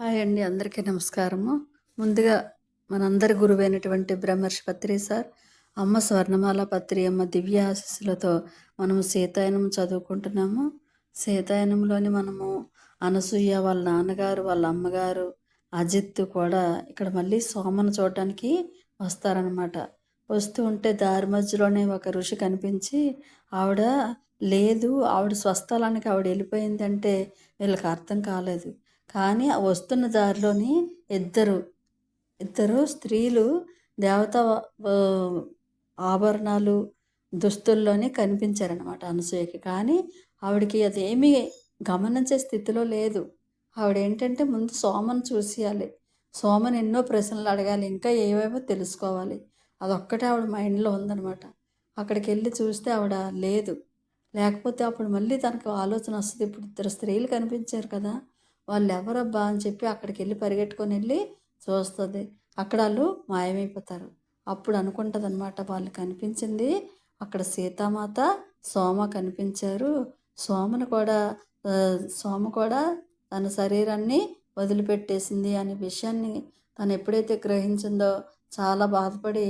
Hi అండి అందరికీ నమస్కారము. ముందుగా మనందరి గురువైనటువంటి బ్రహ్మర్షి పత్రి సార్ అమ్మ స్వర్ణమాల పత్రి అమ్మ దివ్య ఆశీస్సులతో మనము సీతాయనం చదువుకుంటున్నాము. సీతాయనంలోని మనము అనసూయ వాళ్ళ నాన్నగారు వాళ్ళ అమ్మగారు అజిత్ కూడా ఇక్కడ మళ్ళీ సోమను చూడటానికి వస్తారనమాట వస్తూ ఉంటే దారి మధ్యలోనే ఒక ఋషి కనిపించి ఆవిడ లేదు ఆవిడ స్వస్థలానికి ఆవిడ వెళ్ళిపోయిందంటే వీళ్ళకి అర్థం కాలేదు. కానీ వస్తున్న దారిలోని ఇద్దరు ఇద్దరు స్త్రీలు దేవత ఆభరణాలు దుస్తుల్లోనే కనిపించారనమాట అనసూయకి. కానీ ఆవిడకి అదేమీ గమనించే స్థితిలో లేదు. ఆవిడ ఏంటంటే ముందు సోమను చూసేయాలి. సోమని ఎన్నో ప్రశ్నలు అడగాలి ఇంకా ఏవేవో తెలుసుకోవాలి. అదొక్కటే ఆవిడ మైండ్లో ఉందనమాట అక్కడికి వెళ్ళి చూస్తే ఆవిడ లేదు. లేకపోతే అప్పుడు మళ్ళీ తనకు ఆలోచన వస్తుంది. ఇప్పుడు ఇద్దరు స్త్రీలు కనిపించారు కదా వాళ్ళు ఎవరబ్బా అని చెప్పి అక్కడికి వెళ్ళి పరిగెట్టుకొని వెళ్ళి చూస్తుంది. అక్కడ వాళ్ళు మాయమైపోతారు. అప్పుడు అనుకుంటుంది అనమాట వాళ్ళు కనిపించింది. అక్కడ సీతామాత సోమ కనిపించారు. సోమను కూడా సోమ కూడా తన శరీరాన్ని వదిలిపెట్టేసింది అనే విషయాన్ని తను ఎప్పుడైతే గ్రహించిందో చాలా బాధపడి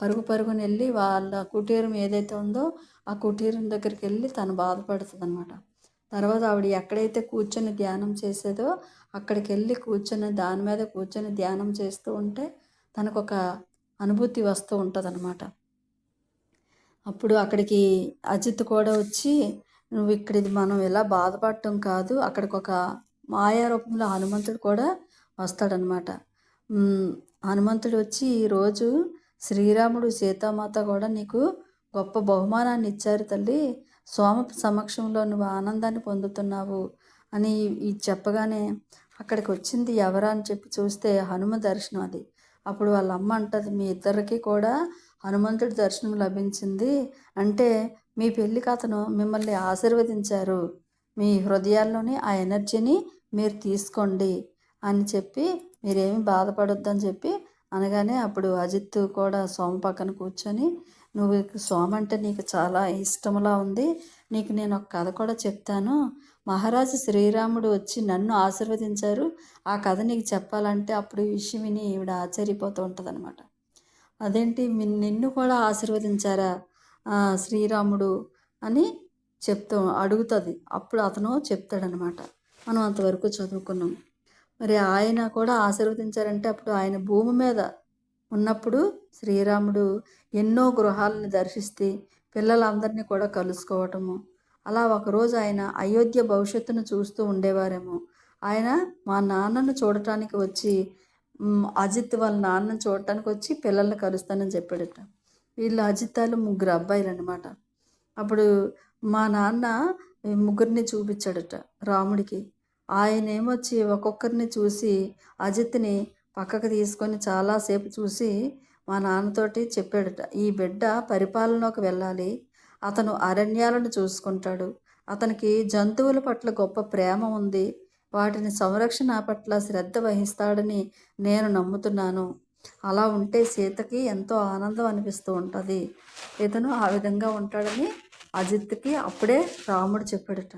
పరుగు పరుగుని వెళ్ళి వాళ్ళ కుటీరం ఏదైతే ఉందో ఆ కుటీరం దగ్గరికి వెళ్ళి తను బాధపడుతుంది అనమాట తర్వాత ఆవిడ ఎక్కడైతే కూర్చొని ధ్యానం చేసేదో అక్కడికి వెళ్ళి కూర్చొని దాని మీద కూర్చొని ధ్యానం చేస్తూ ఉంటే తనకు ఒక అనుభూతి వస్తూ ఉంటుంది అనమాట అప్పుడు అక్కడికి అజిత్ కూడా వచ్చి నువ్వు ఇక్కడిది మనం ఇలా బాధపడటం కాదు అక్కడికి ఒక మాయా రూపంలో హనుమంతుడు కూడా వస్తాడనమాట హనుమంతుడు వచ్చి ఈరోజు శ్రీరాముడు సీతామాత కూడా నీకు గొప్ప బహుమానాన్ని ఇచ్చారు తల్లి. సోమ సమక్షంలో నువ్వు ఆనందాన్ని పొందుతున్నావు అని ఈ చెప్పగానే అక్కడికి వచ్చింది ఎవరా అని చెప్పి చూస్తే హనుమ దర్శనం అది. అప్పుడు వాళ్ళ అమ్మ అంటది మీ ఇద్దరికి కూడా హనుమంతుడి దర్శనం లభించింది. అంటే మీ పెళ్ళి కథను మిమ్మల్ని ఆశీర్వదించారు. మీ హృదయాల్లోని ఆ ఎనర్జీని మీరు తీసుకోండి అని చెప్పి మీరేమి బాధపడొద్దని చెప్పి అనగానే అప్పుడు అజిత్ కూడా సోమ పక్కన కూర్చొని నువ్వు సోమ అంటే నీకు చాలా ఇష్టంలా ఉంది. నీకు నేను ఒక కథ కూడా చెప్తాను. మహారాజు శ్రీరాముడు వచ్చి నన్ను ఆశీర్వదించారు. ఆ కథ నీకు చెప్పాలంటే అప్పుడు ఈ విషయం విని ఈవిడ ఆశ్చర్యపోతూ ఉంటుంది అనమాట అదేంటి నిన్ను కూడా ఆశీర్వదించారా? శ్రీరాముడు అని చెప్తూ అడుగుతుంది. అప్పుడు అతను చెప్తాడనమాట మనం అంతవరకు చదువుకున్నాం. మరి ఆయన కూడా ఆశీర్వదించారంటే అప్పుడు ఆయన భూమి మీద ఉన్నప్పుడు శ్రీరాముడు ఎన్నో గృహాలను దర్శిస్తే పిల్లలందరినీ కూడా కలుసుకోవటము. అలా ఒకరోజు ఆయన అయోధ్య భవిష్యత్తును చూస్తూ ఉండేవారేమో. ఆయన మా నాన్నను చూడటానికి వచ్చి అజిత్ వాళ్ళ నాన్నను చూడటానికి వచ్చి పిల్లల్ని కలుస్తానని చెప్పాడట. వీళ్ళు అజితాలు ముగ్గురు అబ్బాయిలు అనమాట అప్పుడు మా నాన్న ముగ్గురిని చూపించాడట రాముడికి. ఆయన ఏమొచ్చి ఒక్కొక్కరిని చూసి అజిత్ని పక్కకు తీసుకొని చాలాసేపు చూసి మా నాన్నతోటి చెప్పాడట ఈ బిడ్డ పరిపాలనలోకి వెళ్ళాలి. అతను అరణ్యాలను చూసుకుంటాడు. అతనికి జంతువుల పట్ల గొప్ప ప్రేమ ఉంది. వాటిని సంరక్షణ పట్ల శ్రద్ధ వహిస్తాడని నేను నమ్ముతున్నాను. అలా ఉంటే సీతకి ఎంతో ఆనందం అనిపిస్తూ ఉంటుంది. ఇతను ఆ విధంగా ఉంటాడని అజిత్కి అప్పుడే రాముడు చెప్పాడట.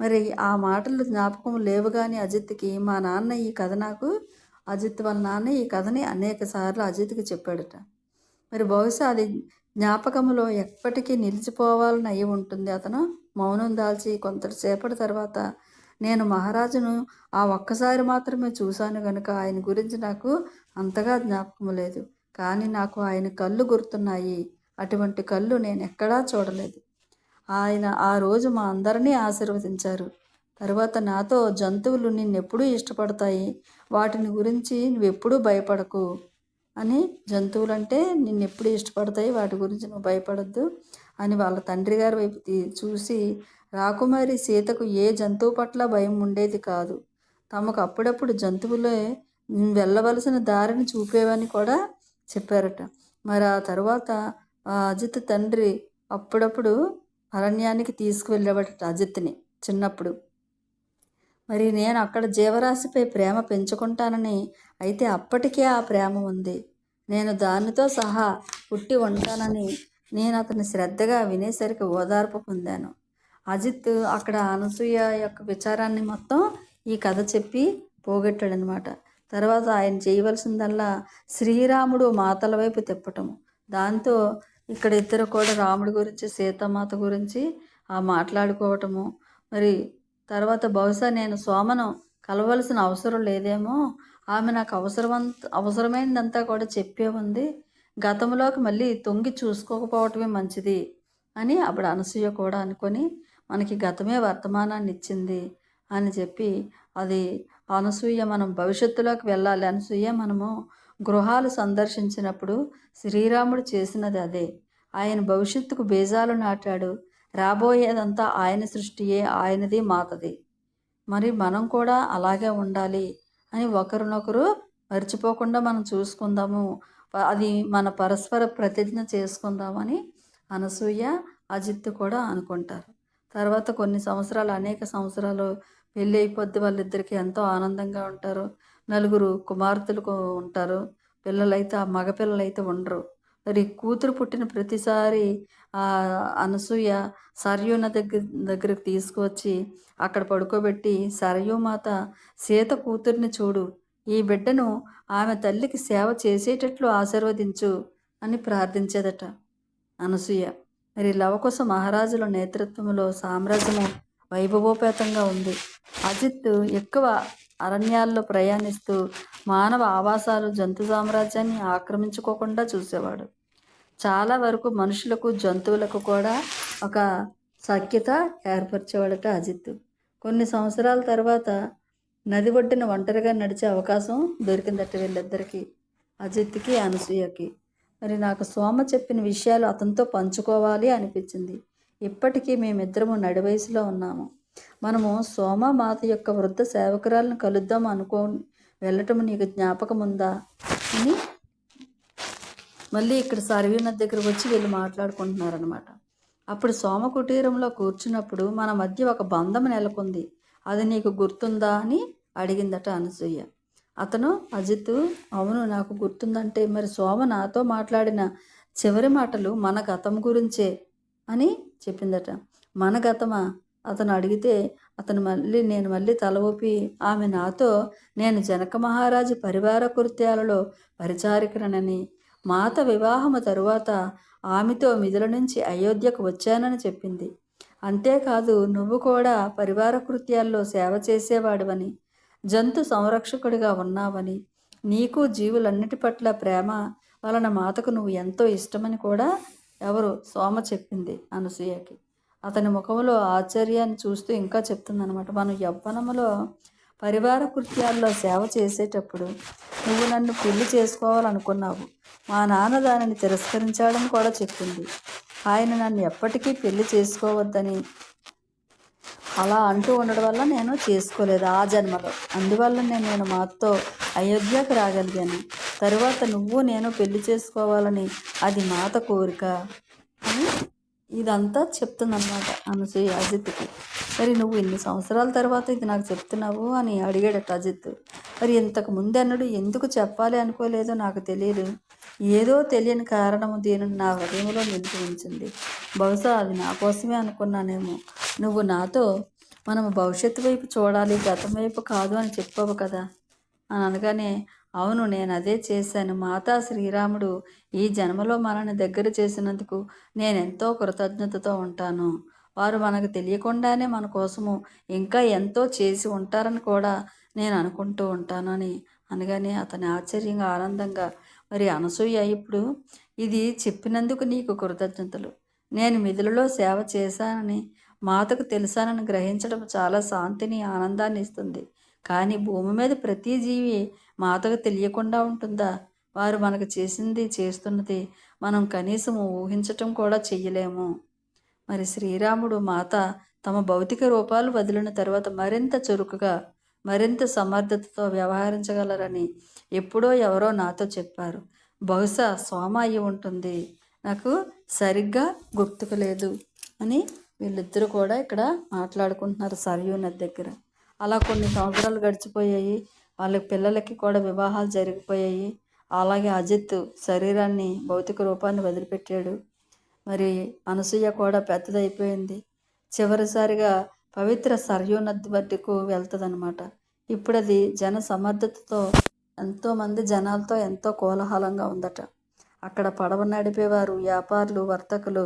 మరి ఆ మాటలు జ్ఞాపకం లేవు కానీ అజిత్కి మా నాన్న ఈ కథ నాకు అజిత్ వాళ్ళ నాన్న ఈ కథని అనేక సార్లు అజిత్కి చెప్పాడట. మరి బహుశా అది జ్ఞాపకంలో ఎప్పటికీ నిలిచిపోవాలని అయి ఉంటుంది. అతను మౌనం దాల్చి కొంతసేపటి తర్వాత నేను మహారాజును ఆ ఒక్కసారి మాత్రమే చూశాను కనుక ఆయన గురించి నాకు అంతగా జ్ఞాపకం లేదు. కానీ నాకు ఆయన కళ్ళు గుర్తున్నాయి. అటువంటి కళ్ళు నేను ఎక్కడా చూడలేదు. ఆయన ఆ రోజు మా అందరినీ ఆశీర్వదించారు. తర్వాత నాతో జంతువులు నిన్నెప్పుడూ ఇష్టపడతాయి వాటిని గురించి నువ్వెప్పుడూ భయపడకు అని జంతువులంటే నిన్నెప్పుడు ఇష్టపడతాయి వాటి గురించి నువ్వు భయపడద్దు అని వాళ్ళ తండ్రి గారి వైపు చూసి రాకుమారి సీతకు ఏ జంతువు పట్ల భయం ఉండేది కాదు. తమకు అప్పుడప్పుడు జంతువులే వెళ్ళవలసిన దారిని చూపేవని కూడా చెప్పారట. మరి ఆ తర్వాత అజిత్ తండ్రి అప్పుడప్పుడు అరణ్యానికి తీసుకువెళ్ళబడట అజిత్ని చిన్నప్పుడు. మరి నేను అక్కడ జీవరాశిపై ప్రేమ పెంచుకుంటానని అయితే అప్పటికే ఆ ప్రేమ ఉంది. నేను దానితో సహా పుట్టి ఉంటానని నేను అతని శ్రద్ధగా వినేసరికి ఓదార్పు పొందాను. అజిత్ అక్కడ అనసూయ యొక్క విచారాన్ని మొత్తం ఈ కథ చెప్పి పోగొట్టాడనమాట. తర్వాత ఆయన చేయవలసిందల్లా శ్రీరాముడు మాతల వైపు తిప్పటము దాంతో ఇక్కడ ఇద్దరు కూడా రాముడి గురించి సీతామాత గురించి ఆ మాట్లాడుకోవటము. మరి తర్వాత బహుశా నేను సోమను కలవలసిన అవసరం లేదేమో. ఆమె నాకు అవసరమంత అవసరమైనదంతా కూడా చెప్పే ఉంది. గతంలోకి మళ్ళీ తొంగి చూసుకోకపోవటమే మంచిది అని అప్పుడు అనసూయ కూడా అనుకొని మనకి గతమే వర్తమానాన్ని ఇచ్చింది అని చెప్పి అది అనసూయ మనం భవిష్యత్తులోకి వెళ్ళాలి. అనసూయ మనము గృహాలు సందర్శించినప్పుడు శ్రీరాముడు చేసినది అదే. ఆయన భవిష్యత్తుకు బీజాలు నాటాడు. రాబోయేదంతా ఆయన సృష్టియే ఆయనది మాతది. మరి మనం కూడా అలాగే ఉండాలి అని ఒకరినొకరు మర్చిపోకుండా మనం చూసుకుందాము. అది మన పరస్పర ప్రతిజ్ఞ చేసుకుందామని అనసూయ అజిత్ కూడా అనుకుంటారు. తర్వాత కొన్ని సంవత్సరాలు అనేక సంవత్సరాలు పెళ్ళి అయిపోద్ది వాళ్ళిద్దరికీ ఎంతో ఆనందంగా ఉంటారు. నలుగురు కుమార్తెలు ఉంటారు. పిల్లలైతే ఆ మగ పిల్లలైతే ఉండరు. మరి కూతురు పుట్టిన ప్రతిసారి ఆ అనసూయ సరయూన దగ్గర దగ్గరికి తీసుకువచ్చి అక్కడ పడుకోబెట్టి సరయూ మాత సీత కూతుర్ని చూడు ఈ బిడ్డను ఆమె తల్లికి సేవ చేసేటట్లు ఆశీర్వదించు అని ప్రార్థించేదట అనసూయ. మరి లవకుశ మహారాజుల నేతృత్వంలో సామ్రాజ్యము వైభవోపేతంగా ఉంది. అజిత్ ఎక్కువ అరణ్యాల్లో ప్రయాణిస్తూ మానవ ఆవాసాలు జంతు సామ్రాజ్యాన్ని ఆక్రమించుకోకుండా చూసేవాడు. చాలా వరకు మనుషులకు జంతువులకు కూడా ఒక సఖ్యత ఏర్పరిచేవాడట అజిత్ కొన్ని సంవత్సరాల తర్వాత నది ఒడ్డున ఒంటరిగా నడిచే అవకాశం దొరికిందట వీళ్ళిద్దరికీ అజిత్కి అనసూయకి. మరి నాకు సోమ చెప్పిన విషయాలు అతనితో పంచుకోవాలి అనిపించింది. ఇప్పటికీ మేమిద్దరము నడివయసులో ఉన్నాము. మనము సోమ మాత యొక్క వృద్ధ సేవకురాలను కలుద్దాం అనుకో వెళ్ళటం నీకు జ్ఞాపకం ఉందా అని మళ్ళీ ఇక్కడ సర్వీనద్ దగ్గరకు వచ్చి వీళ్ళు మాట్లాడుకుంటున్నారనమాట అప్పుడు సోమ కుటీరంలో కూర్చున్నప్పుడు మన మధ్య ఒక బంధం నెలకొంది. అది నీకు గుర్తుందా అని అడిగిందట అనసూయ. అతను అజిత్ అవును నాకు గుర్తుందంటే మరి సోమ నాతో మాట్లాడిన చివరి మాటలు మన గతం గురించే అని చెప్పిందట. మన గతమా? అతను అడిగితే అతను మళ్ళీ నేను మళ్ళీ తల ఊపి ఆమె నాతో నేను జనక మహారాజు పరివార కృత్యాలలో పరిచారికనని మాత వివాహము తరువాత ఆమెతో మిదుల నుంచి అయోధ్యకు వచ్చానని చెప్పింది. అంతేకాదు నువ్వు కూడా పరివార కృత్యాల్లో సేవ చేసేవాడివని జంతు సంరక్షకుడిగా ఉన్నావని నీకు జీవులన్నిటి పట్ల ప్రేమ వలన మాతకు నువ్వు ఎంతో ఇష్టమని కూడా ఎవరు సోమ చెప్పింది అనసూయకి. అతని ముఖంలో ఆశ్చర్యాన్ని చూస్తూ ఇంకా చెప్తుందనమాట మనం యవ్వనములో పరివార కృత్యాల్లో సేవ చేసేటప్పుడు నువ్వు నన్ను పెళ్ళి చేసుకోవాలనుకున్నావు. మా నాన్న దానిని తిరస్కరించాడని కూడా చెప్పింది. ఆయన నన్ను ఎప్పటికీ పెళ్ళి చేసుకోవద్దని అలా అంటూ ఉండడం వల్ల నేను చేసుకోలేదు ఆ జన్మలో. అందువల్ల నేను నేను మాతో అయోధ్యకు రాగలిగాను. తరువాత నువ్వు నేను పెళ్ళి చేసుకోవాలని అది మాత కోరిక. అని ఇదంతా చెప్తుందన్నమాట అనసూయ అజిత్కి. మరి నువ్వు ఇన్ని సంవత్సరాల తర్వాత ఇది నాకు చెప్తున్నావు అని అడిగాడట అజిత్. మరి ఇంతకు ముందెన్నడు ఎందుకు చెప్పాలి అనుకోలేదో నాకు తెలియదు ఏదో తెలియని కారణము దీనిని నా హృదయంలో నిలిపి ఉంచింది. బహుశా అది నా కోసమే అనుకున్నానేమో. నువ్వు నాతో మనం భవిష్యత్తు వైపు చూడాలి గతం వైపు కాదు అని చెప్పావు కదా అని అనగానే అవును నేను అదే చేశాను. మాతా శ్రీరాముడు ఈ జన్మలో మనల్ని దగ్గర చేసినందుకు నేను ఎంతో కృతజ్ఞతతో ఉంటాను. వారు మనకు తెలియకుండానే మన కోసము ఇంకా ఎంతో చేసి ఉంటారని కూడా నేను అనుకుంటూ ఉంటానని అనగానే అతని ఆశ్చర్యంగా ఆనందంగా మరి అనసూయ ఇప్పుడు ఇది చెప్పినందుకు నీకు కృతజ్ఞతలు. నేను మిధులలో సేవ చేశానని మాతకు తెలుసానని గ్రహించడం చాలా శాంతిని ఆనందాన్ని ఇస్తుంది. కానీ భూమి మీద ప్రతి జీవి మాతకు తెలియకుండా ఉంటుందా? వారు మనకు చేసింది చేస్తున్నది మనం కనీసం ఊహించటం కూడా చెయ్యలేము. మరి శ్రీరాముడు మాత తమ భౌతిక రూపాలు వదిలిన తర్వాత మరింత చురుకుగా మరింత సమర్థతతో వ్యవహరించగలరని ఎప్పుడో ఎవరో నాతో చెప్పారు. బహుశా సోమ అయి ఉంటుంది. నాకు సరిగ్గా గుర్తుకు లేదు అని వీళ్ళిద్దరూ కూడా ఇక్కడ మాట్లాడుకుంటున్నారు సరయూ నది దగ్గర. అలా కొన్ని సంవత్సరాలు గడిచిపోయాయి. వాళ్ళ పిల్లలకి కూడా వివాహాలు జరిగిపోయాయి. అలాగే అజిత్ శరీరాన్ని భౌతిక రూపాన్ని వదిలిపెట్టాడు. మరి అనసూయ కూడా పెద్దదైపోయింది. చివరిసారిగా పవిత్ర సరయూ నది వద్దకు వెళ్తుందన్నమాట. ఇప్పుడు అది జన సమర్థతతో ఎంతోమంది జనాలతో ఎంతో కోలాహలంగా ఉందట. అక్కడ పడవ నడిపేవారు వ్యాపారులు వర్తకులు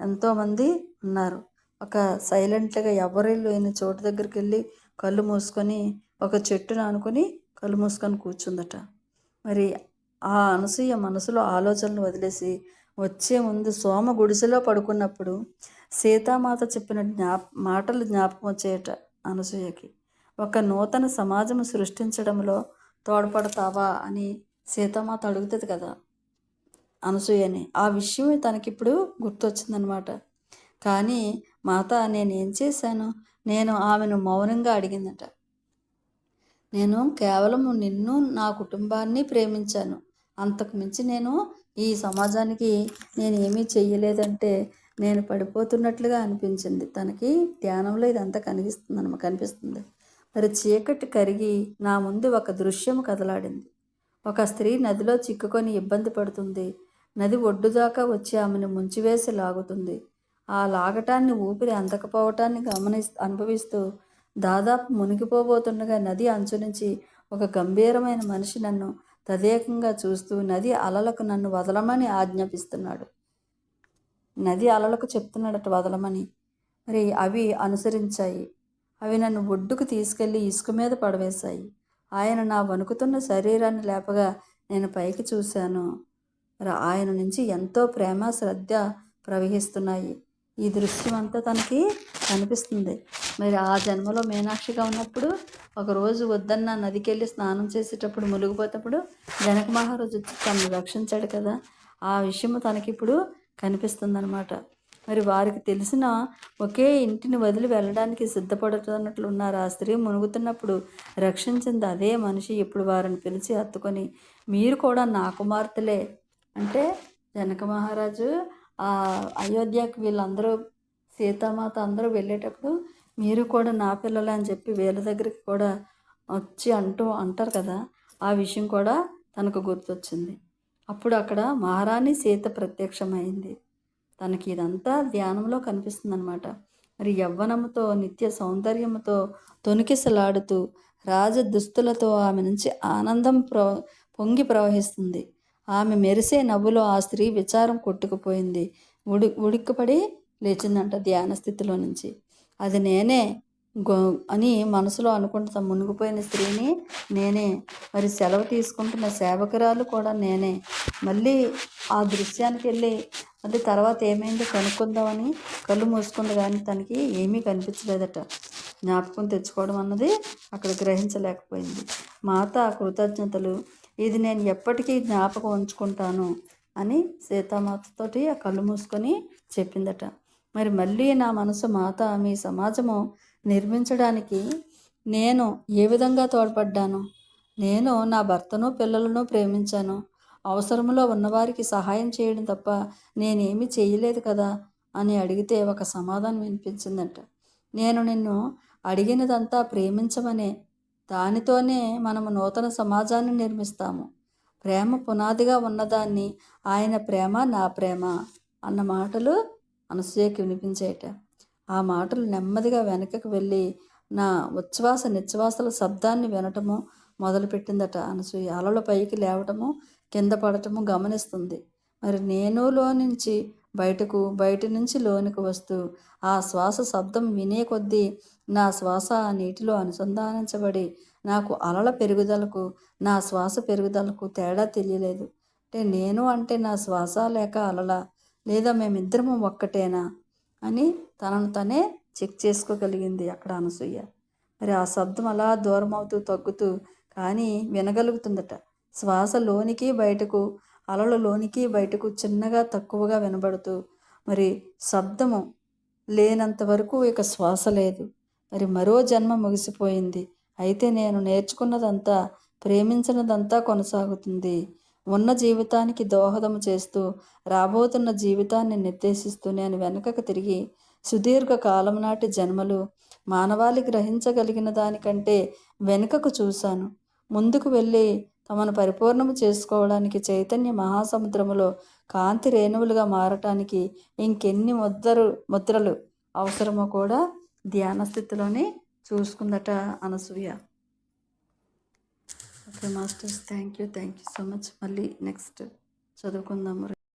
ఎంతోమంది ఉన్నారు. ఒక సైలెంట్గా ఎవరు లేని చోటు దగ్గరికి వెళ్ళి కళ్ళు మూసుకొని ఒక చెట్టును అనుకుని కళ్ళు మూసుకొని కూర్చుందట. మరి ఆ అనసూయ మనసులో ఆలోచనలు వదిలేసి వచ్చే ముందు సోమ గుడిసెలో పడుకున్నప్పుడు సీతామాత చెప్పిన జ్ఞాప మాటలు జ్ఞాపకం వచ్చేయట అనసూయకి. ఒక నూతన సమాజం సృష్టించడంలో తోడ్పడతావా అని సీతామాత అడుగుతుంది కదా అనసూయని. ఆ విషయం తనకిప్పుడు గుర్తొచ్చిందనమాట. కానీ మాత నేనేం చేశాను? నేను ఆమెను మౌనంగా అడిగిందట. నేను కేవలం నిన్ను నా కుటుంబాన్ని ప్రేమించాను. అంతకు మించి నేను ఈ సమాజానికి నేను ఏమీ చెయ్యలేదంటే నేను పడిపోతున్నట్లుగా అనిపించింది. తనకి ధ్యానంలో ఇదంతా కనిపిస్తుంది అనమా కనిపిస్తుంది. మరి చీకటి కరిగి నా ముందు ఒక దృశ్యం కదలాడింది. ఒక స్త్రీ నదిలో చిక్కుకొని ఇబ్బంది పడుతుంది. నది ఒడ్డు దాకా వచ్చి ఆమెను ముంచివేసి లాగుతుంది. ఆ లాగటాన్ని ఊపిరి అందకపోవటాన్ని గమని అనుభవిస్తూ దాదాపు మునిగిపోబోతుండగా నది అంచు నుంచి ఒక గంభీరమైన మనిషి నన్ను తదేకంగా చూస్తూ నది అలలకు నన్ను వదలమని ఆజ్ఞాపిస్తున్నాడు. నది అలలకు చెప్తున్నాడట వదలమని. మరి అవి అనుసరించాయి. అవి నన్ను ఒడ్డుకు తీసుకెళ్ళి ఇసుక మీద పడవేశాయి. ఆయన నా వణుకుతున్న శరీరాన్ని లేపగా నేను పైకి చూశాను. మరి ఆయన నుంచి ఎంతో ప్రేమ శ్రద్ధ ప్రవహిస్తున్నాయి. ఈ దృశ్యం అంతా తనకి కనిపిస్తుంది. మరి ఆ జన్మలో మీనాక్షిగా ఉన్నప్పుడు ఒకరోజు వద్దన్న నదికి వెళ్ళి స్నానం చేసేటప్పుడు మునిగిపోతప్పుడు జనక మహారాజు వచ్చి తనను రక్షించాడు కదా. ఆ విషయం తనకిప్పుడు కనిపిస్తుందన్నమాట. మరి వారికి తెలిసిన ఒకే ఇంటిని వదిలి వెళ్ళడానికి సిద్ధపడుతున్నట్లు ఉన్నారు. ఆ స్త్రీ మునుగుతున్నప్పుడు రక్షించింది అదే మనిషి ఇప్పుడు వారిని పిలిచి హత్తుకొని మీరు కూడా నా కుమార్తెలే అంటే జనక మహారాజు అయోధ్యకి వీళ్ళందరూ సీతామాత అందరూ వెళ్ళేటప్పుడు మీరు కూడా నా పిల్లలే అని చెప్పి వీళ్ళ దగ్గరికి కూడా వచ్చి అంటూ అంటారు కదా ఆ విషయం కూడా తనకు గుర్తొచ్చింది. అప్పుడు అక్కడ మహారాణి సీత ప్రత్యక్షమైంది. తనకి ఇదంతా ధ్యానంలో కనిపిస్తుంది అనమాట మరి యవ్వనముతో నిత్య సౌందర్యముతో తొనికిసలాడుతూ రాజ దుస్తులతో ఆమె నుంచి ఆనందం ప్ర పొంగి ప్రవహిస్తుంది. ఆమె మెరిసే నవ్వులో ఆ స్త్రీ విచారం కొట్టుకుపోయింది. ఉడి ఉడిక్కపడి లేచిందంట ధ్యాన స్థితిలో నుంచి. అది నేనే గో అని మనసులో అనుకుంటా మునిగిపోయిన స్త్రీని నేనే. మరి సెలవు తీసుకుంటున్న సేవకురాలు కూడా నేనే. మళ్ళీ ఆ దృశ్యానికి వెళ్ళి మళ్ళీ తర్వాత ఏమైందో కనుక్కుందామని కళ్ళు మూసుకుంది కానీ తనకి ఏమీ కనిపించలేదట. జ్ఞాపకం తెచ్చుకోవడం అన్నది అక్కడ గ్రహించలేకపోయింది. మాత కృతజ్ఞతలు. ఇది నేను ఎప్పటికీ జ్ఞాపకం ఉంచుకుంటాను అని సీతామాతతోటి ఆ కళ్ళు మూసుకొని చెప్పిందట. మరి మళ్ళీ నా మనసు మాత మీ సమాజము నిర్మించడానికి నేను ఏ విధంగా తోడ్పడ్డాను? నేను నా భర్తను పిల్లలను ప్రేమించాను. అవసరంలో ఉన్నవారికి సహాయం చేయడం తప్ప నేనేమి చేయలేదు కదా అని అడిగితే ఒక సమాధానం వినిపించిందంట. నేను నిన్ను అడిగినదంతా ప్రేమించమనే దానితోనే మనము నూతన సమాజాన్ని నిర్మిస్తాము. ప్రేమ పునాదిగా ఉన్నదాన్ని ఆయన ప్రేమ నా ప్రేమ అన్న మాటలు అనసూయకి వినిపించేట. ఆ మాటలు నెమ్మదిగా వెనకకు వెళ్ళి నా ఉచ్ఛ్వాస నిశ్వాసల శబ్దాన్ని వినటము మొదలుపెట్టిందట అనసూయ. అలల పైకి లేవటము కింద పడటము గమనిస్తుంది. మరి నేనులో నుంచి బయటకు బయట నుంచి లోనికి వస్తూ ఆ శ్వాస శబ్దం వినే కొద్దీ నా శ్వాస ఆ నీటిలో అనుసంధానించబడి నాకు అలల పెరుగుదలకు నా శ్వాస పెరుగుదలకు తేడా తెలియలేదు. అంటే నేను అంటే నా శ్వాస లేక అలల లేదా మేమిద్దరము ఒక్కటేనా అని తనను తనే చెక్ చేసుకోగలిగింది అక్కడ అనసూయ. మరి ఆ శబ్దం అలా దూరం అవుతూ తగ్గుతూ కానీ వినగలుగుతుందట. శ్వాస లోనికి బయటకు అలలు లోనికి బయటకు చిన్నగా తక్కువగా వినబడుతూ మరి శబ్దము లేనంత వరకు ఇక శ్వాస లేదు. మరి మరో జన్మ ముగిసిపోయింది. అయితే నేను నేర్చుకున్నదంతా ప్రేమించినదంతా కొనసాగుతుంది. ఉన్న జీవితానికి దోహదం చేస్తూ రాబోతున్న జీవితాన్ని నిర్దేశిస్తూ నేను వెనుకకు తిరిగి సుదీర్ఘ కాలం నాటి జన్మలు మానవాళి గ్రహించగలిగిన దానికంటే వెనుకకు చూశాను. ముందుకు వెళ్ళి తమను పరిపూర్ణము చేసుకోవడానికి చైతన్య మహాసముద్రములో కాంతి రేణువులుగా మారటానికి ఇంకెన్ని ముద్రలు ముద్రలు అవసరమో కూడా ధ్యాన స్థితిలోనే చూసుకుందట Anasuya. Okay masters thank you thank you so much. మళ్ళీ నెక్స్ట్ చదువుకుందాము.